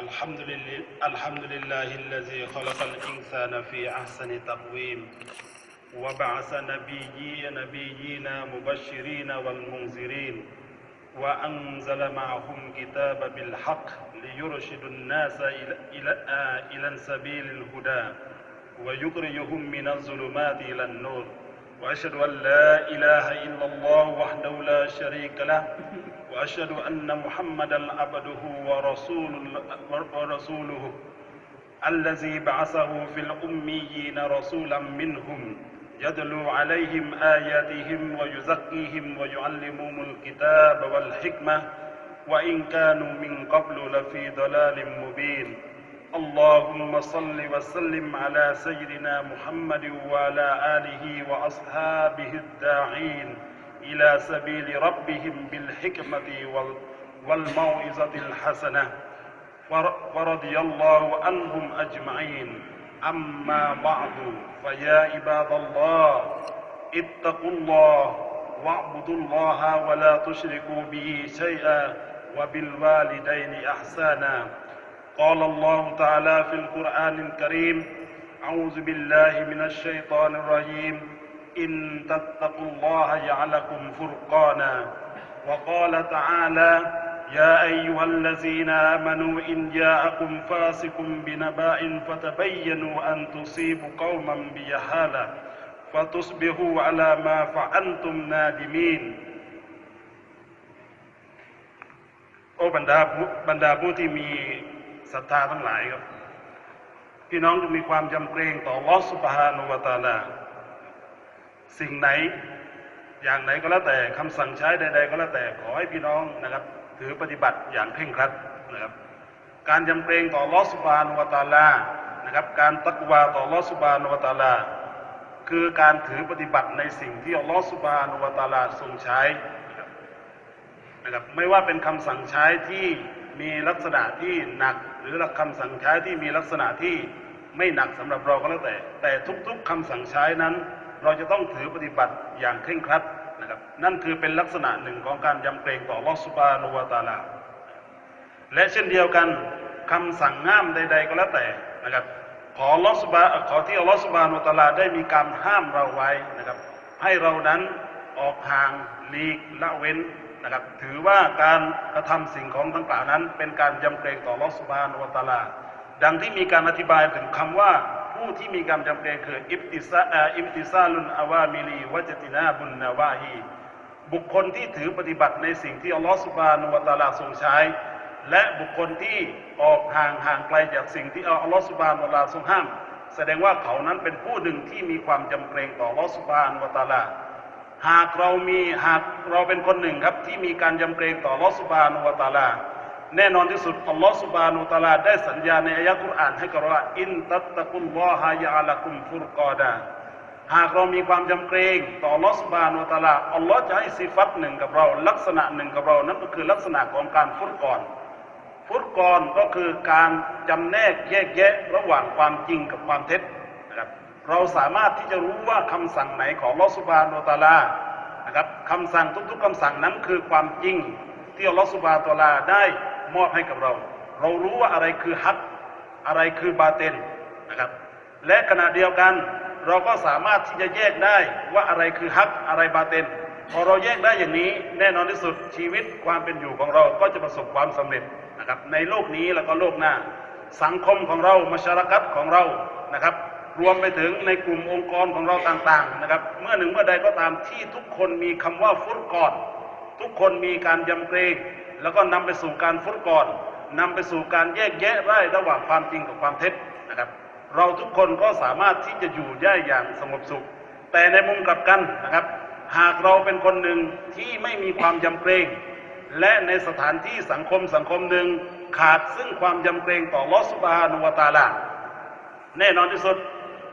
الحمد لله الحمد لله الذي خلق الإنسان في أحسن تقويم وبعث نبيي نبينا مبشرين والمنذرين وأنزل معهم كتاب بالحق ليرشد الناس إلى, إلى, إلى سبيل الهدى ويخرجهم من الظلمات إلى النور. وأشهد أن لا إله إلا الله وحده لا شريك له وأشهد أن محمدا عبده ورسول ورسوله الذي بعثه في الأميين رسولا منهم يدلو عليهم آياتهم ويزكيهم ويعلمهم الكتاب والحكمة وإن كانوا من قبل لفي ضلال مبين. اللهم صل وسلم على سيدنا محمد وعلى آله وأصحابه الداعين. إلى سبيل ربهم بالحكمة والموعظة الحسنة. ورضي الله عنهم أجمعين. أما بعد فيا عباد الله اتقوا الله واعبدوا الله ولا تشركوا به شيئا وبالوالدين إحسانا. قال الله تعالى في القرآن الكريم أعوذ بالله من الشيطان الرجيم. إن تتقوا الله يجعلكم فرقانا وقال تعالى يا أيها الذين آمنوا إن جاءكم فاسق بنباء فتبينوا أن تصيبوا قوما بجهالة فتصبحوا على ما فعلتم نادمين โอ้บรรดาผู้บรรดาผู้ที่มีศรัทธาทั้งหลายครับพี่น้องจงมีความจำเกรงต่อลอสุบฮานุวาตาลา สิ่งไหนอย่างไหนก็แล้วแต่คำสั่งใช้ใด ๆ ก็แล้วแต่ขอให้พี่น้องนะครับ ถือปฏิบัติอย่างเคร่งครัดนะครับ การยำเกรงต่อลอสุบานวตาลานะครับ การตักวาต่อลอสุบานวตาลา คือการถือปฏิบัติในสิ่งที่อัลลอฮฺสุบานวตาลาทรงใช้นะครับไม่ว่าเป็นคำสั่งใช้ที่มีลักษณะที่หนัก หรือคำสั่งใช้ที่มีลักษณะที่ไม่หนักสำหรับเราก็แล้วแต่ แต่ทุกๆคำสั่งใช้นั้น เราจะต้องถือปฏิบัติอย่างเคร่งครัดนะครับ นั่นคือเป็นลักษณะหนึ่งของการยำเกรงต่อลอสุบานุวาตาลา และเช่นเดียวกันคำสั่งห้ามใด ๆ ก็แล้วแต่นะครับ ขอลอสุบาขอที่ลอสุบานุตาลาได้มีการห้ามเราไว้นะครับ ให้เรานั้นออกห่างลีกละเว้นนะครับ ถือว่าการกระทำสิ่งของต่างๆนั้น เป็นการยำเกรงต่อลอสุบานุตาลา ดังที่มีการอธิบายถึงคำว่า ผู้ที่มีกรรมจำเป็นคืออิบติซาอิบติซาลุนอาวามิลีวัจตินาบุนนาวาฮีบุคคลที่ถือปฏิบัติในสิ่งที่อัลลอฮฺสุบานุวะตาลาทรงใช้ และบุคคลที่ออกห่างห่างไกลจากสิ่งที่อัลลอฮฺสุบานุวะตาลาทรงห้าม แสดงว่าเขานั้นเป็นผู้หนึ่งที่มีความจำเป็นต่ออัลลอฮฺสุบานุวะตาลาหากเรามีหากเราเป็นคนหนึ่งครับที่มีการจำเป็นต่ออัลลอฮฺสุบานุวะตาลา แน่นอนที่สุดอัลลอฮฺสุบานุตาลาได้สัญญาในอายะกุรอานให้กับเราว่าอินตัตตะกุลลอฮายาลักุมฟุรกอดาหากเรามีความจำเกรงต่ออัลลอฮฺสุบานุตาลาอัลลอฮ์จะให้สิฟัตหนึ่งกับเรา ลักษณะหนึ่งกับเรานั่นก็คือลักษณะของการฟุรกอนฟุรกอนก็คือการจำแนกแยกแยะระหว่างความจริงกับความเท็จนะครับเราสามารถที่จะรู้ว่าคำสั่งไหนของอัลลอฮฺสุบานุตาลานะครับคำสั่งทุกๆคำสั่งนั้นคือความจริงที่อัลลอฮฺสุบานุตาลาได้ มอบให้กับเรา เรารู้ว่าอะไรคือฮักอะไรคือบาเตนนะครับ และขณะเดียวกัน เราก็สามารถที่จะแยกได้ว่าอะไรคือฮักอะไรบาเตนพอเราแยกได้อย่างนี้แน่นอนที่สุดชีวิตความเป็นอยู่ของเราก็จะประสบความสำเร็จนะครับ ในโลกนี้แล้วก็โลกหน้า สังคมของเรามาชาระกัตของเรานะครับ รวมไปถึงในกลุ่มองค์กรของเราต่างๆนะครับ เมื่อหนึ่งเมื่อใดก็ตามที่ทุกคนมีคำว่าฟุตกอดทุกคนมีการยำเกรง แล้วก็นำไปสู่การฟุตกอนนำไปสู่การแยกแยะได้ระหว่างความจริงกับความเท็จนะครับ เราทุกคนก็สามารถที่จะอยู่ได้อย่างสงบสุข แต่ในมุมกลับกันนะครับ หากเราเป็นคนหนึ่งที่ไม่มีความยำเกรง และในสถานที่สังคมสังคมหนึ่งขาดซึ่งความยำเกรงต่อลอสุบานุวตาลาแน่นอนที่สุด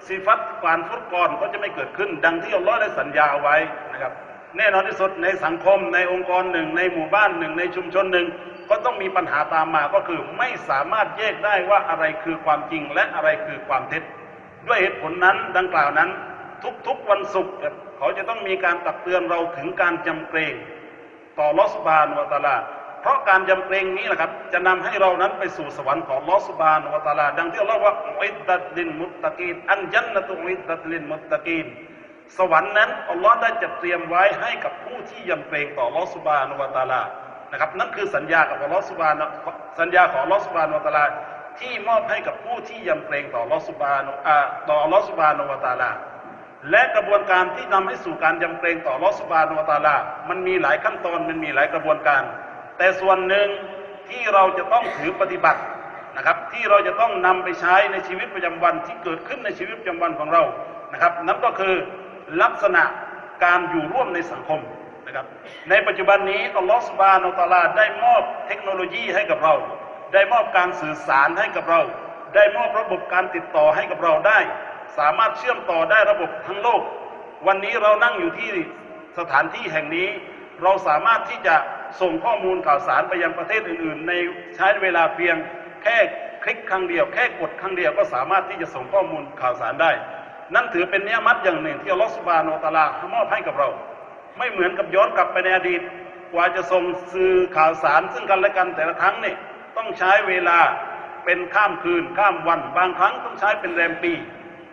สิฟัตการฟุตกอนก็จะไม่เกิดขึ้น ดังที่อัลลอฮ์ได้สัญญาเอาไว้นะครับ แน่นอนที่สุดในสังคมในองค์กรหนึ่ง ในหมู่บ้านหนึ่ง ในชุมชนหนึ่ง ก็ต้องมีปัญหาตามมาก็คือไม่สามารถแยกได้ว่าอะไรคือความจริงและอะไรคือความเท็จ ด้วยเหตุผลนั้นดังกล่าวนั้น ทุกๆวันศุกร์เขาจะต้องมีการตักเตือนเราถึงการจำเกรง ต่อลอสบานวตาลาเพราะการยำเกรงนี้แหละครับ จะนำให้เรานั้นไปสู่สวรรค์ของลอสบานวตาลา ดังที่อัลลอฮ์ว่าอิดดัตลินมุตตะกีนอันจันนตุอิดดัตลินมุตตะกีน สวรรค์นั้นอัลลอฮ์ได้จัดเตรียมไว้ให้กับผู้ที่ยำเกรงต่อลอสุบานวตาลานะครับนั่นคือสัญญากับอัลลอฮ์สุบานสัญญาของอัลลอฮ์สุบานวตาลาที่มอบให้กับผู้ที่ยำเกรงต่อลอสุบานอ่าต่อลอสุบานวตาลาและกระบวนการที่นำให้สู่การยำเกรงต่อลอสุบานวตาลา มันมีหลายขั้นตอนมันมีหลายกระบวนการ แต่ส่วนหนึ่งที่เราจะต้องถือปฏิบัตินะครับที่เราจะต้องนำไปใช้ในชีวิตประจำวันที่เกิดขึ้นในชีวิตประจำวันของเรานะครับนั่นก็คือ ลักษณะการอยู่ร่วมในสังคมนะครับ ในปัจจุบันนี้อัลลอฮ์สุบานุวะตาลาได้มอบเทคโนโลยีให้กับเรา ได้มอบการสื่อสารให้กับเรา ได้มอบระบบการติดต่อให้กับเราได้ สามารถเชื่อมต่อได้ระบบทั้งโลก วันนี้เรานั่งอยู่ที่สถานที่แห่งนี้ เราสามารถที่จะส่งข้อมูลข่าวสารไปยังประเทศอื่น ๆ ในใช้เวลาเพียงแค่คลิกครั้งเดียว แค่กดครั้งเดียวก็สามารถที่จะส่งข้อมูลข่าวสารได้ นั่นถือเป็นเนื้อมัดอย่างหนึ่งที่อัลลอฮฺสุบานอตาลามอบให้กับเรา ไม่เหมือนกับย้อนกลับไปในอดีต กว่าจะส่งสื่อข่าวสารซึ่งกันและกันแต่ละครั้งเนี่ยต้องใช้เวลาเป็นข้ามคืนข้ามวัน บางครั้งต้องใช้เป็นแรมปี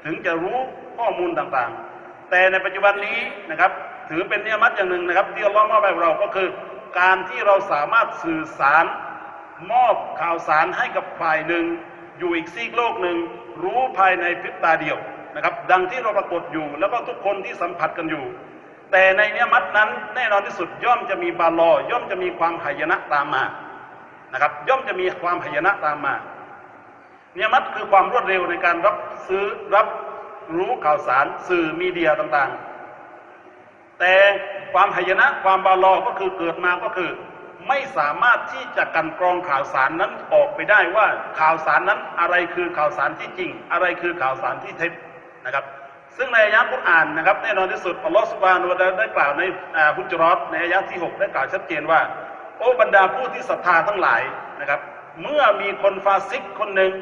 ถึงจะรู้ข้อมูลต่างๆ แต่ในปัจจุบันนี้นะครับ ถือเป็นเนื้อมัดอย่างหนึ่งนะครับ ที่อัลลอฮ์มอบให้เราก็คือ การที่เราสามารถสื่อสารมอบข่าวสารให้กับฝ่ายหนึ่ง อยู่อีกซีกโลกหนึ่งรู้ภายในพริบตาเดียว นะครับ ดังที่เราปรากฏอยู่ แล้วก็ทุกคนที่สัมผัสกันอยู่ แต่ในเนื้อมัดนั้นแน่นอนที่สุดย่อมจะมีบาลอย่อมจะมีความหายนะตามมานะครับ ย่อมจะมีความหายนะตามมา เนี่ยมัดคือความรวดเร็วในการรับซื้อรับรู้ข่าวสารสื่อมีเดียต่างๆ แต่ความหายนะความบาลอก็คือเกิดมาก็คือไม่สามารถที่จะกันกรองข่าวสารนั้นออกไปได้ว่าข่าวสารนั้นอะไรคือข่าวสารที่จริง อะไรคือข่าวสารที่เท็จ นะครับ ซึ่งในอายะห์กุรอานนะครับแน่นอนที่สุดอัลลอฮฺสุบานุวะตาได้กล่าวในฮุจรอตในอายะห์ที่ 6 ได้กล่าวชัดเจนว่า โอ้บรรดาผู้ที่ศรัทธาทั้งหลายนะครับ เมื่อมีคนฟาซิกคนหนึ่ง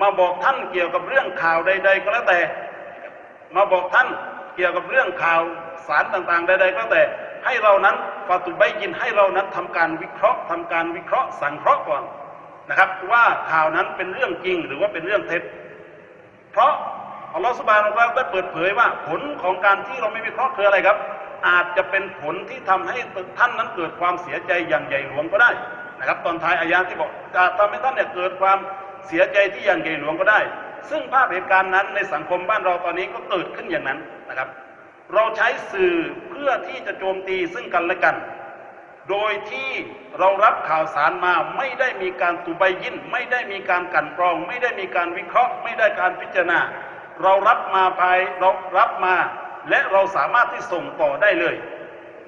มาบอกท่านเกี่ยวกับเรื่องข่าวใด ๆ ก็แล้วแต่ มาบอกท่านเกี่ยวกับเรื่องข่าวสารต่างๆ ใด ๆ ก็แล้วแต่ให้เรานั้นฟาตุใบยินให้เรานั้นทำการวิเคราะห์ทำการวิเคราะห์สังเคราะห์ก่อนนะครับ ว่าข่าวนั้นเป็นเรื่องจริงหรือว่าเป็นเรื่องเท็จ เพราะ อัลลอฮฺสุบานของเราได้เปิดเผยว่าผลของการที่เราไม่วิเคราะห์คืออะไรครับ อาจจะเป็นผลที่ทำให้ท่านนั้นเกิดความเสียใจอย่างใหญ่หลวงก็ได้นะครับ ตอนท้ายอายะที่บอกจะทำให้ท่านเนี่ยเกิดความเสียใจที่อย่างใหญ่หลวงก็ได้ ซึ่งภาพเหตุการณ์นั้นในสังคมบ้านเราตอนนี้ก็เกิดขึ้นอย่างนั้นนะครับ เราใช้สื่อเพื่อที่จะโจมตีซึ่งกันและกัน โดยที่เรารับข่าวสารมาไม่ได้มีการตุบยินไม่ได้มีการกันกรอง ไม่ได้มีการวิเคราะห์ ไม่ได้การพิจารณา เรารับมาภายเรารับมาและเราสามารถที่ส่งต่อได้เลย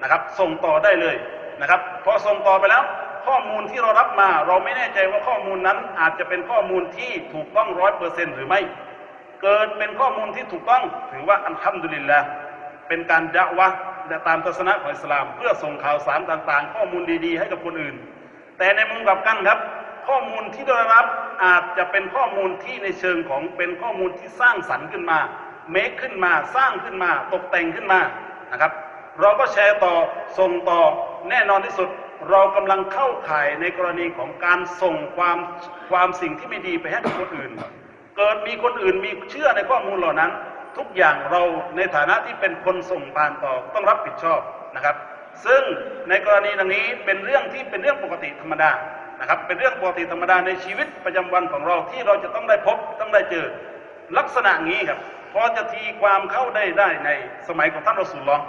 นะครับ ส่งต่อได้เลยนะครับพอส่งต่อไปแล้ว ข้อมูลที่เรารับมา เราไม่แน่ใจว่าข้อมูลนั้นอาจจะเป็นข้อมูลที่ถูกต้องร้อยเปอร์เซ็นต์หรือไม่ เกิดเป็นข้อมูลที่ถูกต้องถือว่าอัลฮัมดุลิลละเป็นการดะวะและตามทัศนะของอิสลาม เพื่อส่งข่าวสารต่างๆ ข้อมูลดีๆ ให้กับคนอื่น แต่ในมุมกลับกันครับ ข้อมูลที่ได้รับอาจจะเป็นข้อมูลที่ในเชิงของเป็นข้อมูลที่สร้างสรรค์ขึ้นมาเมคขึ้นมาสร้างขึ้นมา ตกแต่งขึ้นมานะครับ เราก็แชร์ต่อส่งต่อแน่นอนที่สุด เรากำลังเข้าข่ายในกรณีของการส่งความความสิ่งที่ไม่ดีไปให้กับคนอื่น เกิดมีคนอื่นมีเชื่อในข้อมูลเหล่านั้น ทุกอย่างเราในฐานะที่เป็นคนส่งผ่านต่อต้องรับผิดชอบนะครับ ซึ่งในกรณีดังนี้เป็นเรื่องที่เป็นเรื่องปกติธรรมดา นะครับเป็นเรื่องปกติธรรมดาในชีวิตประจำวันของเราที่เราจะต้องได้พบต้องได้เจอลักษณะนี้ครับพอจะทีความเข้าได้ได้ในสมัยของท่านรอสูลลอฮ์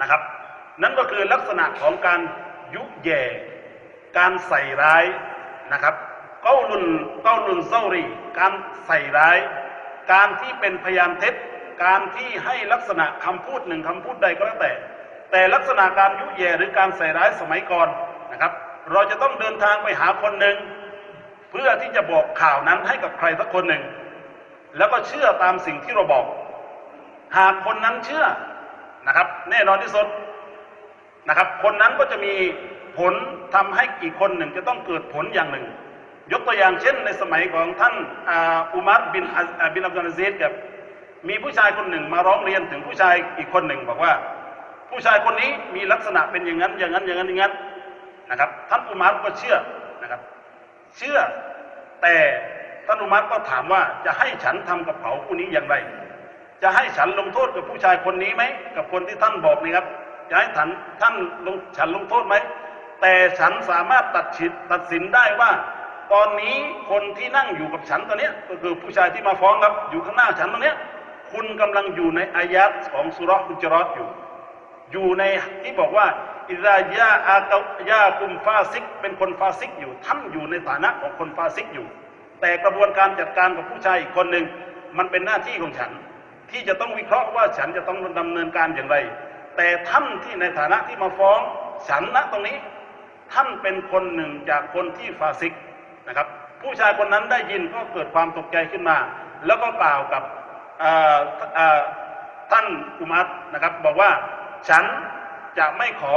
นะครับ นั่นก็คือลักษณะของการยุแย่การใส่ร้ายนะครับเก้าลุนเก้าลุนเซารีการใส่ร้าย การที่เป็นพยานเท็จ การที่ให้ลักษณะคำพูดหนึ่งคำพูดใดก็แล้วแต่ แต่ลักษณะการยุแย่หรือการใส่ร้ายสมัยก่อนนะครับ เราจะต้องเดินทางไปหาคนหนึ่งเพื่อที่จะบอกข่าวนั้นให้กับใครสักคนหนึ่ง แล้วก็เชื่อตามสิ่งที่เราบอก หากคนนั้นเชื่อนะครับ แน่นอนที่สุดนะครับ คนนั้นก็จะมีผลทำให้อีกคนหนึ่งจะต้องเกิดผลอย่างหนึ่ง ยกตัวอย่างเช่น ในสมัยของท่านอุมัรบินบินอับดุลอาซีดกับมีผู้ชายคนหนึ่งมาร้องเรียนถึงผู้ชายอีกคนหนึ่งบอกว่า ผู้ชายคนนี้มีลักษณะเป็นอย่างนั้น อย่างนั้นอย่างนั้นอย่างนั้น นะครับ ท่านอุมารก็เชื่อนะครับ เชื่อแต่ท่านอุมารก็ถามว่าจะให้ฉันทำกับเขาผู้นี้อย่างไร จะให้ฉันลงโทษกับผู้ชายคนนี้ไหมกับคนที่ท่านบอกนี่ครับจะให้ท่านท่านลงฉันลงโทษไหมแต่ฉันสามารถตัดสินตัดสินได้ว่า ตอนนี้คนที่นั่งอยู่กับฉันตอนนี้ยก็คือผู้ชายที่มาฟ้องครับอยู่ข้างหน้าฉันตอนเนี้ยคุณกำลังอยู่ในอายะห์ของสุราห์มุจรัตอยู่ อยู่ในที่บอกว่าอิรายาอากยาคุมฟาซิก เป็นคนฟาซิกอยู่ท่านอยู่ในฐานะของคนฟาซิกอยู่ แต่กระบวนการจัดการกับผู้ชายอีกคนหนึ่งมันเป็นหน้าที่ของฉัน ที่จะต้องวิเคราะห์ว่าฉันจะต้องดำเนินการอย่างไร แต่ท่านที่ในฐานะที่มาฟ้องฉันนะตรงนี้ ท่านเป็นคนหนึ่งจากคนที่ฟาซิกนะครับ ผู้ชายคนนั้นได้ยินก็เกิดความตกใจขึ้นมา แล้วก็กล่าวกับท่านอุมัตนะครับบอกว่า ฉันจะไม่ขอ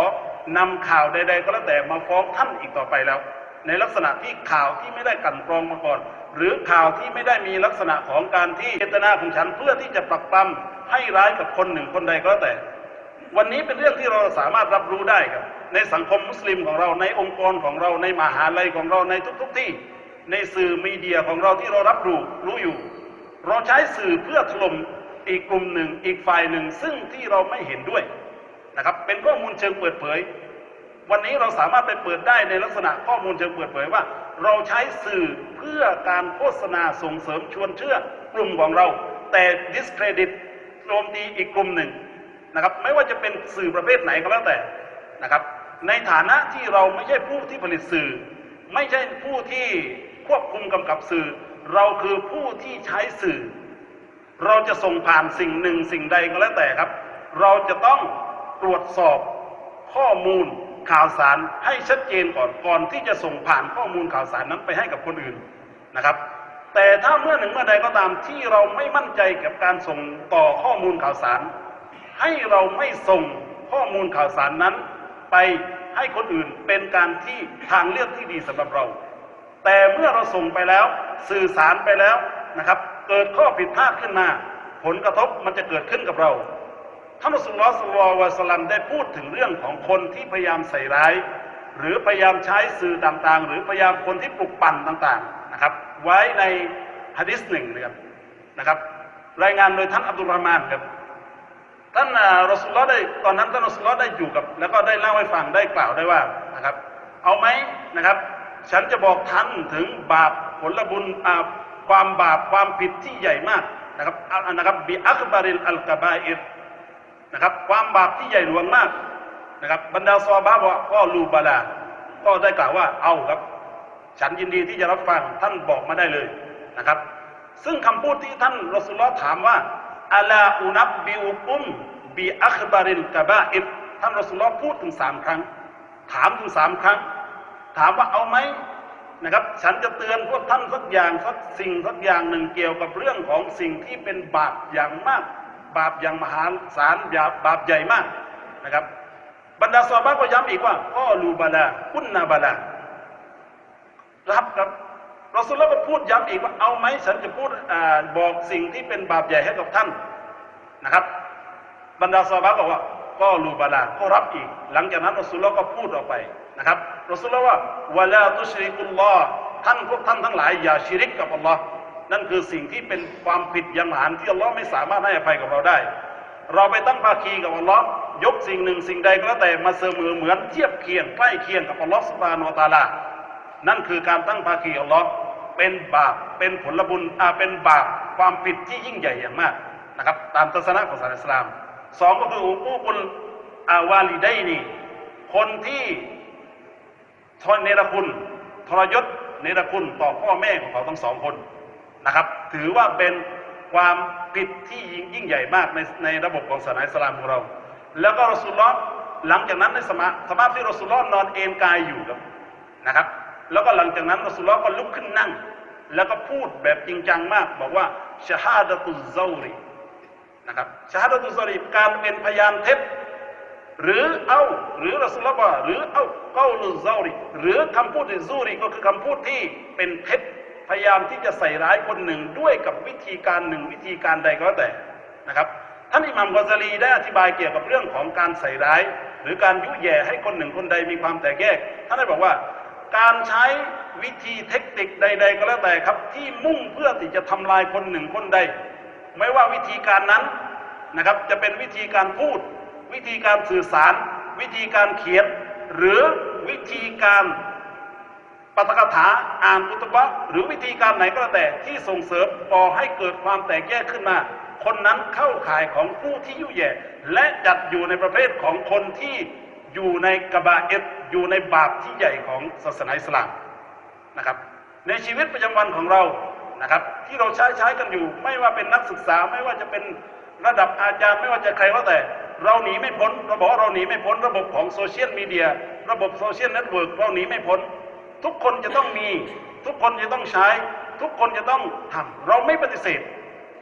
นำข่าวใด ๆ ก็แล้วแต่มาฟ้องท่านอีกต่อไปแล้ว ในลักษณะที่ข่าวที่ไม่ได้กันกรองมาก่อน หรือข่าวที่ไม่ได้มีลักษณะของการที่เจตนาของฉันเพื่อที่จะปรักปรำให้ร้ายกับคนหนึ่งคนใดก็แล้วแต่ วันนี้เป็นเรื่องที่เราสามารถรับรู้ได้ครับ ในสังคมมุสลิมของเราในองค์กรของเราในมหาลัยของเราในทุก ๆ ที่ ในสื่อมีเดียของเราที่เรารับรู้รู้อยู่ เราใช้สื่อเพื่อถล่มอีกกลุ่มหนึ่งอีกฝ่ายหนึ่งซึ่งที่เราไม่เห็นด้วย นะครับ เป็นข้อมูลเชิงเปิดเผย วันนี้เราสามารถไปเปิดได้ในลักษณะข้อมูลเชิงเปิดเผยว่า เราใช้สื่อเพื่อการโฆษณาส่งเสริมชวนเชื่อกลุ่มของเรา แต่ discredit โจมตีอีกกลุ่มหนึ่งนะครับ ไม่ว่าจะเป็นสื่อประเภทไหนก็แล้วแต่นะครับ ในฐานะที่เราไม่ใช่ผู้ที่ผลิตสื่อ ไม่ใช่ผู้ที่ควบคุมกำกับสื่อ เราคือผู้ที่ใช้สื่อ เราจะส่งผ่านสิ่งหนึ่งสิ่งใดก็แล้วแต่ครับ เราจะต้อง ตรวจสอบข้อมูลข่าวสารให้ชัดเจนก่อนก่อนที่จะส่งผ่านข้อมูลข่าวสารนั้นไปให้กับคนอื่นนะครับ แต่ถ้าเมื่อหนึ่งเมื่อใดก็ตามที่เราไม่มั่นใจกับการส่งต่อข้อมูลข่าวสาร ให้เราไม่ส่งข้อมูลข่าวสารนั้น ไปให้คนอื่นเป็นการที่ทางเลือกที่ดีสำหรับเรา แต่เมื่อเราส่งไปแล้วสื่อสารไปแล้วนะครับ เกิดข้อผิดพลาดขึ้นมา ผลกระทบมันจะเกิดขึ้นกับเรา ท่านอัสลลอสุลวะสลัมได้พูดถึงเรื่องของคนที่พยายามใส่ร้าย หรือพยายามใช้สื่อต่างๆ หรือพยายามคนที่ปลุกปั่นต่างๆนะครับ ไว้ในฮะดิษหนึ่งนะครับนะครับ รายงานโดยท่านอับดุลรหมานครับท่านรอสุลลอได้ตอนนั้นท่านรอสุลลอได้อยู่กับ แล้วก็ได้เล่าให้ฟังได้กล่าวได้ว่านะครับ เอาไหมนะครับ ฉันจะบอกท่านถึงบาปผลบุญอ่าความบาปความผิดที่ใหญ่มากนะครับนะครับบิอัคบาริลอัลกบาอิร นะครับ ความบาปที่ใหญ่หลวงมากนะครับ บรรดาซอฮาบอกก็ลูบาลา ก็ได้กล่าวว่าเอาครับ ฉันยินดีที่จะรับฟังท่านบอกมาได้เลยนะครับ ซึ่งคำพูดที่ท่านรอสุลลอถามว่าอัลาอุนับบิอุกุมบิอัคบาริลกะบาอิบท่านรอสุลลอพูดถึงสามครั้ง ถามถึงสามครั้ง ถามว่าเอาไหมนะครับ ฉันจะเตือนพวกท่านสักอย่างสักสิ่งสักอย่างหนึ่งเกี่ยวกับเรื่องของสิ่งที่เป็นบาปอย่างมาก บาปอย่างมหาศาลบาปบาปใหญ่มากนะครับ บรรดาซอบะห์ก็ย้ำอีกว่าก็ลูบาลากุนนาบาลารับครับรอสุลลอฮ์ก็พูดย้ำอีกว่าเอาไหมฉันจะพูดอบอกสิ่งที่เป็นบาปใหญ่ให้กับท่านนะครับ บรรดาซอบะห์บอกว่าก็รูบาลาก็รับอีก หลังจากนั้นรอสุลลอฮ์ก็พูดออกไปนะครับรอสุลลอฮ์ว่าวะลาตุชริกุลลอฮ์ท่านพวกท่านทั้งหลายอย่าชิริกกับอัลลอฮ์ นั่นคือสิ่งที่เป็นความผิดอย่างหันที่อัลลอฮ์ไม่สามารถให้อภัยกับเราได้ เราไปตั้งภาคีกับอัลลอฮ์ยกสิ่งหนึ่งสิ่งใดก็แล้วแต่มาเสมอเหมือนเทียบเคียงใกล้เคียงกับอัลลอฮ์สุบานวตาลา นั่นคือการตั้งภาคีอัลลอฮ์เป็นบาปเป็นผลบุญอาเป็นบาปความผิดที่ยิ่งใหญ่อย่างมากนะครับ ตามทัศนะของศาสนาอิสลามสองก็คืออุกูกุลอาวาลิไดนีคนที่ทนเนรคุณทรยศเนรคุณต่อพ่อแม่ของเขาทั้งสองคน นะครับ ถือว่าเป็นความผิดที่ยิ่งยิ่งใหญ่มากในในระบบของศาสนาอิสลามของเรา แล้วก็รอสุลลอฮ์หลังจากนั้นในสมาสภาพที่รอสุลลอฮ์นอนเอนกายอยู่ครับนะครับ แล้วก็หลังจากนั้นรอสุลลอฮ์ก็ลุกขึ้นนั่ง แล้วก็พูดแบบจริงจังมาก บอกว่าชาฮาดะตุซารีนะครับชาฮาดะตุซารีการเป็นพยานเท็จหรือเอาหรือรอสุลลอฮ์ว่าหรือเอาเกาลุซารีหรือคำพูดที่ซูรีก็คือคำพูดที่เป็นเท็จ พยายามที่จะใส่ร้ายคนหนึ่งด้วยกับวิธีการหนึ่งวิธีการใดก็แล้วแต่นะครับท่านอิหมัมกอซาลีได้อธิบายเกี่ยวกับเรื่องของการใส่ร้าย หรือการยุแย่ให้คนหนึ่งคนใดมีความแตกแยกท่านได้บอกว่า การใช้วิธีเทคนิคใด ๆ ก็แล้วแต่ครับ ที่มุ่งเพื่อที่จะทำลายคนหนึ่งคนใด ไม่ว่าวิธีการนั้นนะครับ จะเป็นวิธีการพูด วิธีการสื่อสาร วิธีการเขียน หรือวิธีการ ปาฐกถาอ่านอุตบะหรือวิธีการไหนก็แล้วแต่ที่ส่งเสริมก่อให้เกิดความแตกแยกขึ้นมา คนนั้นเข้าข่ายของผู้ที่ยุแย่ และจัดอยู่ในประเภทของคนที่อยู่ในกบาเอตอยู่ในบาปที่ใหญ่ของศาสนาอิสลามนะครับ ในชีวิตประจำวันของเรานะครับ ที่เราใช้ใช้กันอยู่ ไม่ว่าเป็นนักศึกษาไม่ว่าจะเป็นระดับอาจารย์ไม่ว่าจะใครก็แต่ เราหนีไม่พ้นเราบอกเราหนีไม่พ้นระบบของโซเชียลมีเดียระบบโซเชียลเน็ตเวิร์กเราหนีไม่พ้น ทุกคนจะต้องมี ทุกคนจะต้องใช้ ทุกคนจะต้องทำเราไม่ปฏิเสธ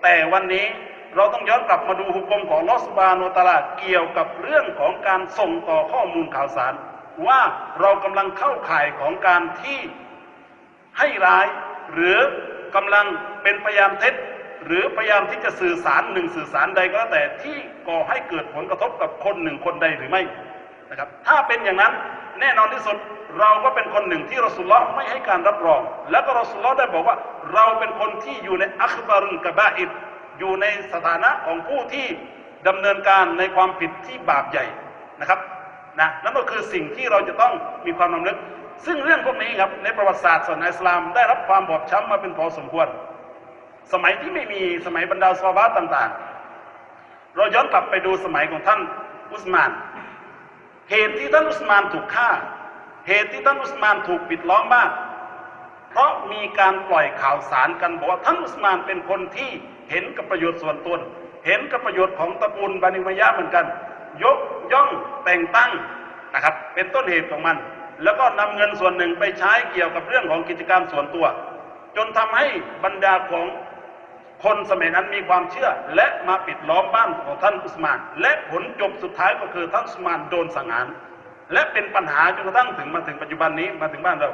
แต่วันนี้เราต้องย้อนกลับมาดูหุกกลมของลอสบาโนตลาเกี่ยวกับเรื่องของการส่งต่อข้อมูลข่าวสาร ว่าเรากำลังเข้าข่ายของการที่ให้ร้าย หรือกำลังเป็นพยานเท็จหรือพยายามที่จะสื่อสารหนึ่งสื่อสารใดก็แล้วแต่ที่ก่อให้เกิดผลกระทบกับคนหนึ่งคนใดหรือไม่นะครับ ถ้าเป็นอย่างนั้นแน่นอนที่สุด เราก็เป็นคนหนึ่งที่รอสุลลอฮ์ไม่ให้การรับรอง แล้วก็รอสุลลอฮ์ได้บอกว่า เราเป็นคนที่อยู่ในอัคบารุนกะบาอิดอยู่ในสถานะของผู้ที่ดำเนินการในความผิดที่บาปใหญ่นะครับนะนั่นก็คือสิ่งที่เราจะต้องมีความนำลึก ซึ่งเรื่องพวกนี้ครับในประวัติศาสตร์ศาสนาอิสลามได้รับความบอบช้ำมาเป็นพอสมควร สมัยที่ไม่มีสมัยบรรดาซอฮาบะต่างๆ เราย้อนกลับไปดูสมัยของท่านอุสมาน เหตุที่ท่านอุสมานถูกฆ่า เหตุที่ท่านอุสมานถูกปิดล้อมบ้าน เพราะมีการปล่อยข่าวสารกันบอกว่าท่านอุสมานเป็นคนที่เห็นกับประโยชน์ส่วนตน เห็นกับประโยชน์ของตระกูลบานิมายะเหมือนกัน ยกย่องแต่งตั้งนะครับ เป็นต้นเหตุของมัน แล้วก็นำเงินส่วนหนึ่งไปใช้เกี่ยวกับเรื่องของกิจการส่วนตัว จนทำให้บรรดาของคนสมัยนั้นมีความเชื่อ และมาปิดล้อมบ้านของท่านอุสมาน และผลจบสุดท้ายก็คือท่านอุสมานโดนสังหาร และเป็นปัญหาจนกระทั่งถึงมาถึงปัจจุบันนี้มาถึงบ้านเรา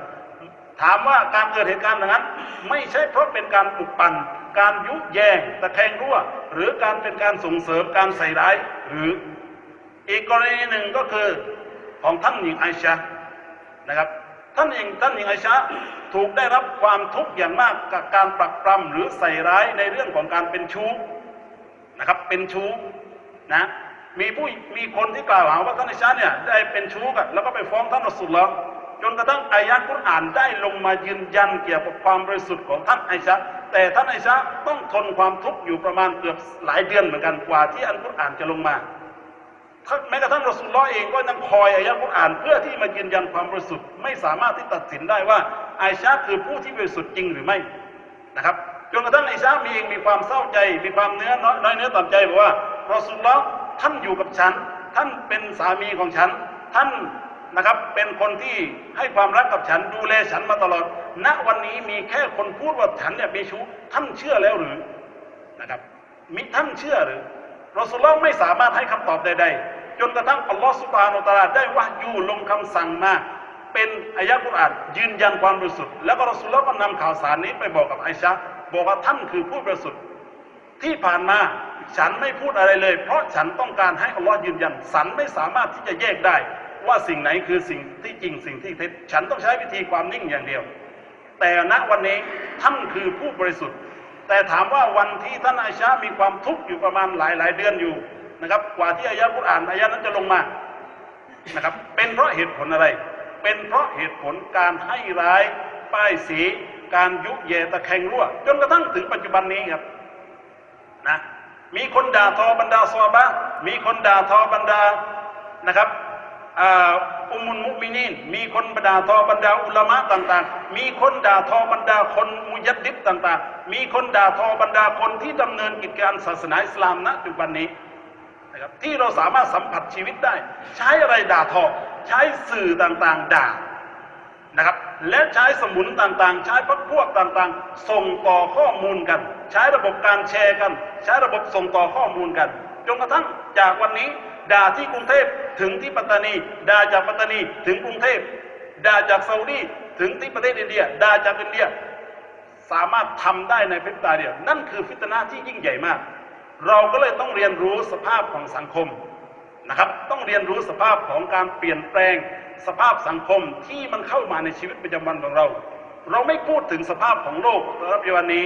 ถามว่าการเกิดเหตุการณ์อย่างนั้น ไม่ใช่เพราะเป็นการปลุกปั่นการยุแยงตะแคงรั่ว หรือการเป็นการส่งเสริมการใส่ร้ายหรืออีกกรณีหนึ่งก็คือของท่านหญิงไอชานะครับ ท่านหญิงท่านหญิงไอชาถูกได้รับความทุกข์อย่างมากกับการปรักปรำหรือใส่ร้ายในเรื่องของการเป็นชู้นะครับเป็นชู้นะ มีผู้มีคนที่กล่าวหาว่าท่านไอชาเนี่ยได้เป็นชู้กันแล้วก็ไปฟ้องท่านอัสุลลอฮ์จนกระทั่งอายะกุรอานได้ลงมายืนยันเกี่ยวกับความบริสุทธิ์ของท่านไอชาแต่ท่านไอชาต้องทนความทุกข์อยู่ประมาณเกือบหลายเดือนเหมือนกันกว่าที่อันกุรอานจะลงมาแม้กระทั่งรอสุลลอเองก็ยังคอยอายะกุรอานเพื่อที่มายืนยันความบริสุทธิ์ไม่สามารถที่ตัดสินได้ว่าไอชาคือผู้ที่บริสุทธิ์จริงหรือไม่นะครับจนกระทั่งไอชามีเองมีความเศร้าใจ มีความเนื้อน้อยน้อยเนื้อต่ำใจบอกว่ารอสุลลอ ท่านอยู่กับฉัน ท่านเป็นสามีของฉัน ท่านนะครับ เป็นคนที่ให้ความรักกับฉันดูแลฉันมาตลอด ณวันนี้มีแค่คนพูดว่าฉันเนี่ยมีชู้ท่านเชื่อแล้วหรือนะครับ มิท่านเชื่อหรือรอสุลลอฮ์ไม่สามารถให้คำตอบใดๆจนกระทั่งอัลลอฮ์สุบฮานาอัลตาลาได้วะยูลงคำสั่งมาเป็นอายะกุรอานยืนยันความบริสุทธิ์แล้วก็รอสุลลอฮ์ก็นำข่าวสารนี้ไปบอกกับไอชาบอกว่าท่านคือผู้บริสุทธิ์ที่ผ่านมา ฉันไม่พูดอะไรเลย เพราะฉันต้องการให้อัลลอฮ์ยืนยัน ฉันไม่สามารถที่จะแยกได้ ว่าสิ่งไหนคือสิ่งที่จริงสิ่งที่เท็จ ฉันต้องใช้วิธีความนิ่งอย่างเดียว แต่ณวันนี้ท่านคือผู้บริสุทธิ์ แต่ถามว่าวันที่ท่านอาชามีความทุกข์อยู่ประมาณหลายหลายเดือนอยู่นะครับ กว่าที่อายะกุรอานอายะนั้นจะลงมานะครับ เป็นเพราะเหตุผลอะไร เป็นเพราะเหตุผลการให้ร้ายป้ายสี การยุแย่ตะแคงรั่ว จนกระทั่งถึงปัจจุบันนี้ครับนะ มีคนด่าทอบรรดาซอบะมีคนด่าทอบรรดานะครับอุมุลมุมินีนมีคนด่าทอบรรดาอุลามะต่างๆ มีคนด่าทอบรรดาคนมุยัดดิบต่างๆ มีคนด่าทอบรรดาคนที่ดำเนินกิจการศาสนาอิสลามณปัจจุบันนี้นะครับที่เราสามารถสัมผัสชีวิตได้ ใช้อะไรด่าทอ ใช้สื่อต่างๆ ด่านะครับและใช้สมุนต่างๆ ใช้พักพวกต่างๆ ส่งต่อข้อมูลกัน ใช้ระบบการแชร์กัน ใช้ระบบส่งต่อข้อมูลกัน จนกระทั่งจากวันนี้ ด่าที่กรุงเทพถึงที่ปัตตานี ด่าจากปัตตานีถึงกรุงเทพ ด่าจากซาอุดีถึงที่ประเทศอินเดีย ด่าจากอินเดีย สามารถทำได้ในพริบตาเดียว นั่นคือฟิตนาที่ยิ่งใหญ่มาก เราก็เลยต้องเรียนรู้สภาพของสังคมนะครับ ต้องเรียนรู้สภาพของการเปลี่ยนแปลงสภาพสังคมที่มันเข้ามาในชีวิตประจำวันของเรา เราไม่พูดถึงสภาพของโลกนรับในวันนี้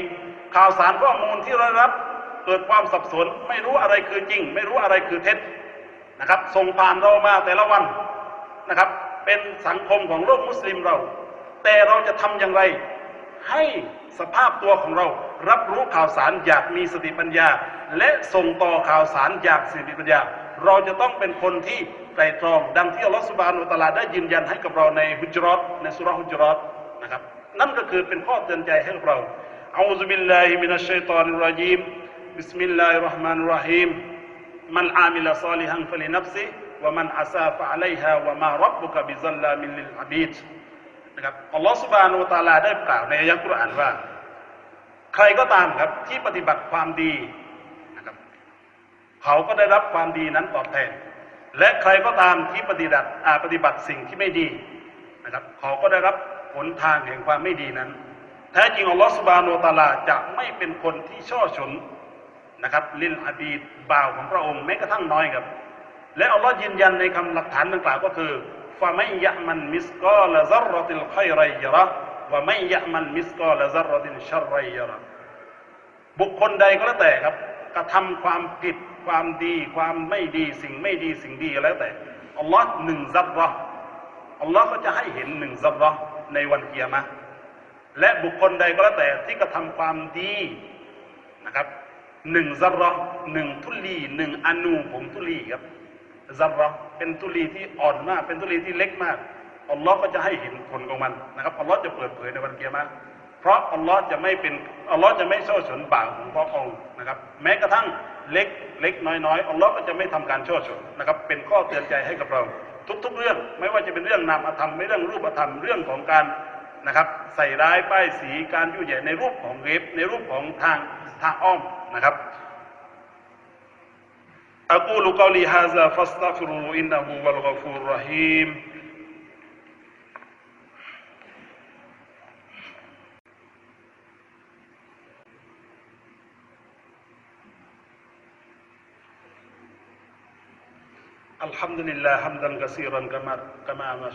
ข่าวสารข้อมูลที่เรารับ เกิดความสับสน ไม่รู้อะไรคือจริง ไม่รู้อะไรคือเท็จนะครับ ส่งผ่านเรามาแต่ละวันนะครับ เป็นสังคมของโลกมุสลิมเรา แต่เราจะทำอย่างไร ให้สภาพตัวของเรา รับรู้ข่าวสารอยากมีสติปัญญา และส่งต่อข่าวสารอยากสติปัญญา เราจะต้องเป็นคนที่ไตรตรอง ดังที่อัลลอฮฺสุบานอตลาได้ยืนยันให้กับเราในฮุจรอตในสุรฮุจรอตนะครับนั่นก็คือเป็นข้อเตือนใจให้กับเรา อูซุบิลลาฮิมินัชชัยฏอนิรรจีมบิสมิลลาฮิรเราะห์มานิรเราะฮีมมันอามิลซาลิฮันฟะลินัฟซิวะมันอาซาฟะอะลัยฮาวะมารับบุกะบิซัลลามินะครับอัลลอฮฺสุบานุตาลาได้กล่าวในอายะกุรอานว่า ใครก็ตามครับที่ปฏิบัติความดีนะครับเขาก็ได้รับความดีนั้นตอบแทน และใครก็ตามที่ปฏิบัติอาปฏิบัติสิ่งที่ไม่ดีนะครับเขาก็ได้รับผลทางแห่งความไม่ดีนั้น แท้จริงอัลลอฮฺสุบานุตาลาจะไม่เป็นคนที่ช่อฉนนะครับ ลินอาบีดบ่าวของพระองค์แม้กระทั่งน้อยครับ และอัลลอฮ์ยืนยันในคำหลักฐานดังกล่าวก็คือฟะไม่ยะมันมิสกาลซัรรติลขัยไรยะระวะไม่ยะมันมิสกาลซัรรติลชัรไรยะระบุคคลใดก็แล้วแต่ครับกระทำความผิดความดี ความไม่ดีสิ่งไม่ดีสิ่งดีแล้วแต่อัลลอฮ์หนึ่งซัรระอัลลอฮ์ก็จะให้เห็นหนึ่งซัรระในวันเกียรมะห์ และบุคคลใดก็แล้วแต่ที่กระทำความดีนะครับหนึ่งซัรระหนึ่งทุลีหนึ่งอนูผงทุลีครับซับรอเป็นตุลีที่อ่อนมาก เป็นตุลีที่เล็กมากอัลลอฮ์ก็จะให้เห็นผลของมันนะครับอัลลอฮ์จะเปิดเผยในวันเกียรติเพราะอัลลอฮ์จะไม่เป็นอัลลอฮ์จะไม่โชว์ฉนบาวของพระองค์นะครับ แม้กระทั่งเล็กเล็กน้อยน้อยอัลลอฮ์ก็จะไม่ทำการโชว์ฉนนะครับ เป็นข้อเตือนใจให้กับเรา ทุก ๆ เรื่องไม่ว่าจะเป็นเรื่องนามธรรมไม่เรื่องรูปธรรมเรื่องของการ นะครับ ใส่ร้ายป้ายสี การยุ่ยแย่ในรูปของเวฟในรูปของทางทางอ้อมนะครับ أقول قولي هذا فاستغفروا إنه هو الغفور الرحيم الحمد لله حمدا كثيرا كما كما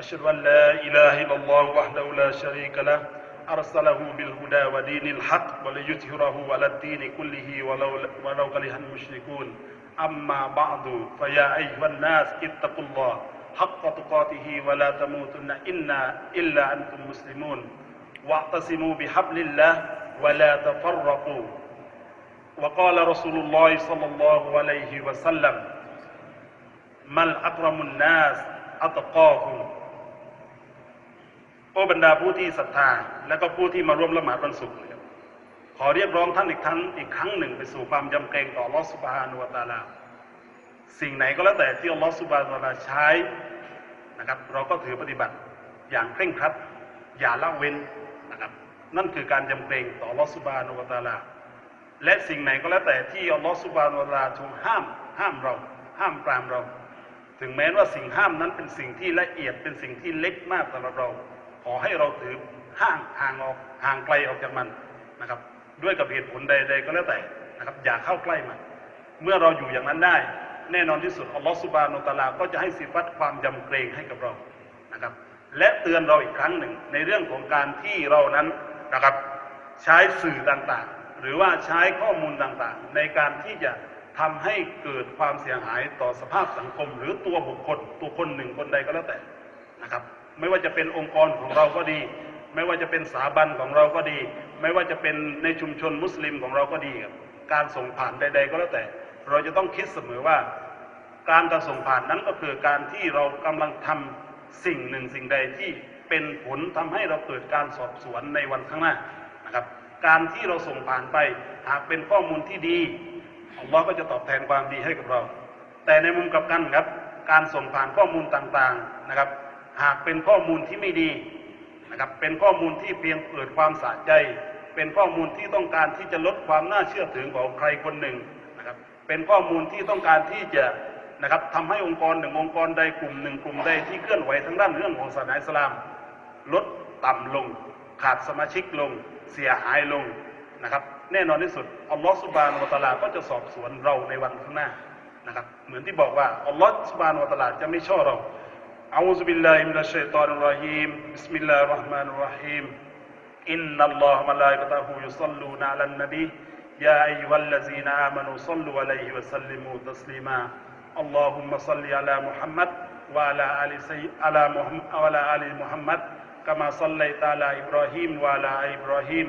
أشهد أن لا إله إلا الله وحده لا شريك له أرسله بالهدى ودين الحق وليظهره على الدين كله ولو ولو كره المشركون. أما بعد فيا أيها الناس اتقوا الله حق تقاته ولا تموتن إنا إلا أنتم مسلمون. واعتصموا بحبل الله ولا تفرقوا. وقال رسول الله صلى الله عليه وسلم من أكرم الناس أتقاهم โอ้บรรดาผู้ที่ศรัทธา และก็ผู้ที่มาร่วมละหมาดวันศุกร์นะครับขอเรียกร้องท่านอีกครั้งอีกครั้งหนึ่งไปสู่ความยำเกรงต่อลอสุบฮานุวตาลาสิ่งไหนก็แล้วแต่ที่ลอสุบฮานุวตาลาใช้นะครับ เราก็ถือปฏิบัติอย่างเคร่งครัด อย่าละเว้นนะครับ นั่นคือการยำเกรงต่อลอสุบฮานุวตาลาและสิ่งไหนก็แล้วแต่ที่อัลลอฮฺสุบานุวตาลาทรงห้าม ห้ามเรา ห้ามปรามเรา ถึงแม้ว่าสิ่งห้ามนั้นเป็นสิ่งที่ละเอียดเป็นสิ่งที่เล็กมากสำหรับเรา ขอให้เราถือห่างห่างออกห่างไกลออกจากมันนะครับ ด้วยกับเหตุผลใด ๆ ก็แล้วแต่นะครับ อย่าเข้าใกล้มัน เมื่อเราอยู่อย่างนั้นได้ แน่นอนที่สุดอัลลอฮฺสุบานุตะลาก็จะให้สิฟัตความยำเกรงให้กับเรานะครับ และเตือนเราอีกครั้งหนึ่งในเรื่องของการที่เรานั้นนะครับ ใช้สื่อต่างๆ หรือว่าใช้ข้อมูลต่างๆ ในการที่จะทำให้เกิดความเสียหายต่อสภาพสังคม หรือตัวบุคคลตัวคนหนึ่งคนใดก็แล้วแต่นะครับ ไม่ว่าจะเป็นองค์กรของเราก็ดี ไม่ว่าจะเป็นสถาบันของเราก็ดี ไม่ว่าจะเป็นในชุมชนมุสลิมของเราก็ดีครับการส่งผ่านใด ๆ ก็แล้วแต่ เราจะต้องคิดเสมอว่า การการส่งผ่านนั้นก็คือการที่เรากำลังทำสิ่งหนึ่งสิ่งใดที่เป็นผลทำให้เราเกิดการสอบสวนในวันข้างหน้านะครับ การที่เราส่งผ่านไปหากเป็นข้อมูลที่ดีอัลลอฮ์ก็จะตอบแทนความดีให้กับเรา แต่ในมุมกลับกันครับ การส่งผ่านข้อมูลต่างๆนะครับ หากเป็นข้อมูลที่ไม่ดีนะครับเป็นข้อมูลที่เพียงเกิดความสะใจ เป็นข้อมูลที่ต้องการที่จะลดความน่าเชื่อถือของใครคนหนึ่งนะครับเป็นข้อมูลที่ต้องการที่จะนะครับทำให้องค์กรหนึ่งองค์กรใดกลุ่มหนึ่งกลุ่มใดที่เคลื่อนไหวทางด้านเรื่องของศาสนาอิสลาม ลดต่ำลง ขาดสมาชิกลง เสียหายลงนะครับ แน่นอนที่สุดอัลลอฮฺสุบานวะตาลาก็จะสอบสวนเราในวันข้างหน้านะครับเหมือนที่บอกว่าอัลลอฮฺสุบานวะตาลาจะไม่ชอบเรา أعوذ بالله من الشيطان الرجيم. بسم الله الرحمن الرحيم. إن الله ملائكته يصلون على النبي. يا أيها الذين آمنوا صلوا عليه وسلموا تسليما. اللهم صل على محمد وعلى آل سي... على محمد وعلى آل محمد كما صليت على إبراهيم وعلى إبراهيم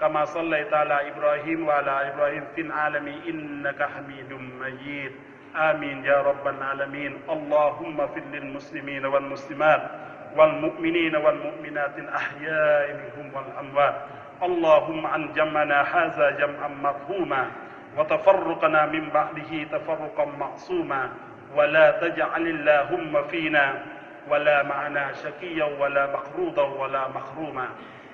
كما صليت على إبراهيم وعلى إبراهيم في العالمين إنك حميد مجيد. آمين يا رب العالمين. اللهم اغفر للمسلمين والمسلمات والمؤمنين والمؤمنات الأحياء منهم والأموات. اللهم عن جمعنا هذا جمعا مرحوما وتفرقنا من بعده تفرقا معصوما. ولا تجعل اللهم فينا ولا معنا شقيا ولا مخروضا ولا مخروما.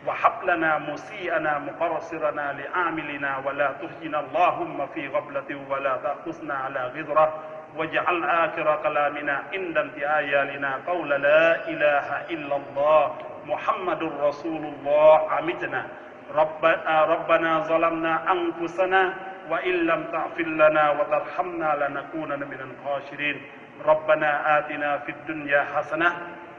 وحب لنا مسيئنا مقرصرنا لعاملنا ولا تهجنا اللهم في غفلة ولا تأخذنا على غذرة واجعل آخر كلامنا عند انتهاء لنا قول لا إله إلا الله محمد رسول الله. عمتنا ربنا, ربنا ظلمنا أنفسنا وإن لم تغفر لنا وترحمنا لنكونن من الخاسرين. ربنا آتنا في الدنيا حسنة